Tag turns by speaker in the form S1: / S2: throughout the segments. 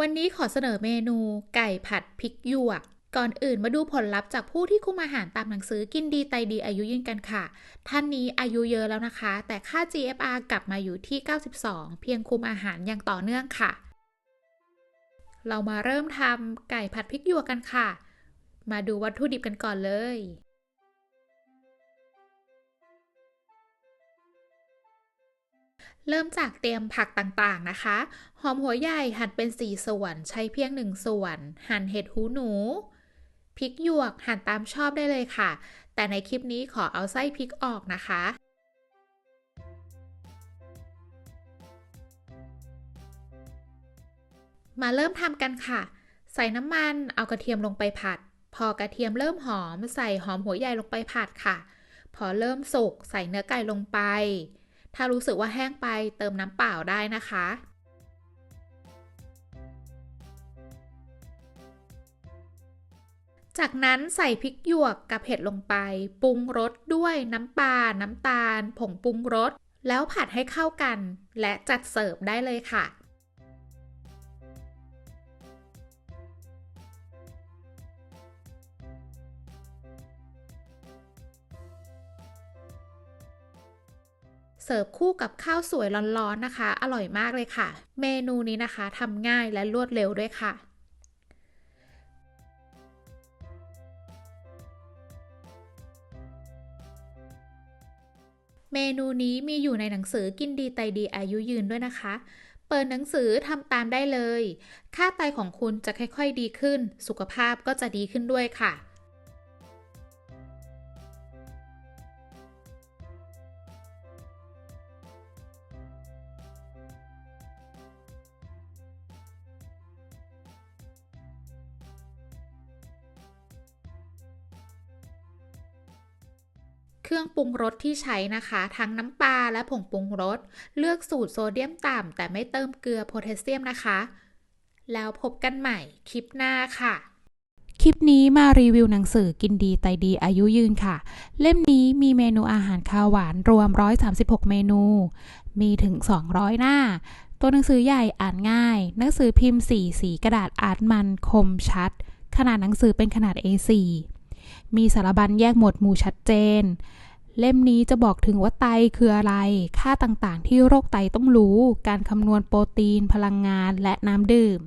S1: วันนี้ขอเสนอเมนูไก่ผัดพริกหยวก ก่อนอื่นมาดูผลลัพธ์จากผู้ที่คุมอาหารตามหนังสือกินดีไตดีอายุยืนกันค่ะ ท่านนี้อายุเยอะแล้วนะคะ แต่ค่า GFR กลับมาอยู่ที่ 92 เพียงคุมอาหารอย่างต่อเนื่องค่ะ เรามาเริ่มทำไก่ผัดพริกหยวกกันค่ะ มาดูวัตถุดิบกันก่อนเลย เริ่มจากเตรียมผักต่างๆนะคะ หอมหัวใหญ่หั่นเป็น 4 ส่วน ใช้เพียง 1 ส่วน หั่นเห็ดหูหนู พริกหยวกหั่นตามชอบได้เลยค่ะ แต่ในคลิปนี้ขอเอาไส้พริกออกนะคะ มาเริ่มทำกันค่ะ ใส่น้ำมัน เอากระเทียมลงไปผัด พอกระเทียมเริ่มหอม ใส่หอมหัวใหญ่ลงไปผัดค่ะ พอเริ่มสุก ใส่เนื้อไก่ลงไป ถ้ารู้สึกว่าแห้งไปเติมน้ำเปล่าได้นะคะ จากนั้นใส่พริกหยวกกับเห็ดลงไป ปรุงรสด้วยน้ำปลา น้ำตาล ผงปรุงรส แล้วผัดให้เข้ากัน และจัดเสิร์ฟได้เลยค่ะ เสิร์ฟคู่กับข้าวสวยร้อนๆนะคะ อร่อยมากเลยค่ะ เมนูนี้นะคะทำง่ายและรวดเร็วด้วยค่ะเมนูนี้มีอยู่ในหนังสือกินดีไตดีอายุยืนด้วยนะคะ เปิดหนังสือทำตามได้เลย ค่าไตของคุณจะค่อยๆดีขึ้น สุขภาพก็จะดีขึ้นด้วยค่ะ เครื่องปรุงรสที่ใช้นะคะ ทั้งน้ำปลาและผงปรุงรส เลือกสูตรโซเดียมต่ำแต่ไม่เติมเกลือโพแทสเซียมนะคะ แล้วพบกันใหม่คลิปหน้าค่ะ
S2: คลิปนี้มารีวิวหนังสือกินดีไตดีอายุยืนค่ะ เล่มนี้มีเมนูอาหารคาวหวานรวม 136 เมนู มีถึง 200 หน้า ตัวหนังสือใหญ่อ่านง่าย หนังสือพิมพ์สีสีกระดาษอาร์ตมันคมชัด ขนาดหนังสือเป็นขนาด A4 มีสารบัญแยกหมวดหมู่ชัดเจน เล่มนี้จะบอกถึงว่าไตคืออะไร ค่าต่างๆ ที่โรคไตต้องรู้ การคำนวณโปรตีน พลังงาน และน้ำดื่ม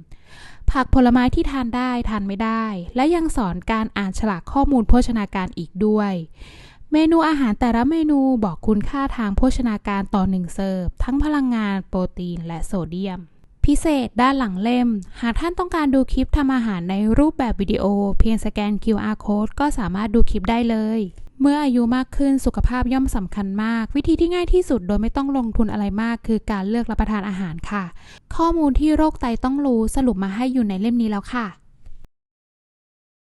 S2: ผักผลไม้ที่ทานได้ทานไม่ได้ และยังสอนการอ่านฉลากข้อมูลโภชนาการอีกด้วย เมนูอาหารแต่ละเมนูบอกคุณค่าทางโภชนาการต่อหนึ่งเสิร์ฟทั้งพลังงาน โปรตีน และโซเดียม พิเศษด้านหลังเล่ม หากท่านต้องการดูคลิปทำอาหารในรูปแบบวิดีโอ เพียงสแกน QR code ก็สามารถดูคลิปได้เลย เมื่ออายุมากขึ้นสุขภาพย่อมสำคัญมาก วิธีที่ง่ายที่สุดโดยไม่ต้องลงทุนอะไรมาก คือการเลือกรับประทานอาหารค่ะ ข้อมูลที่โรคไตต้องรู้สรุปมาให้อยู่ในเล่มนี้แล้วค่ะ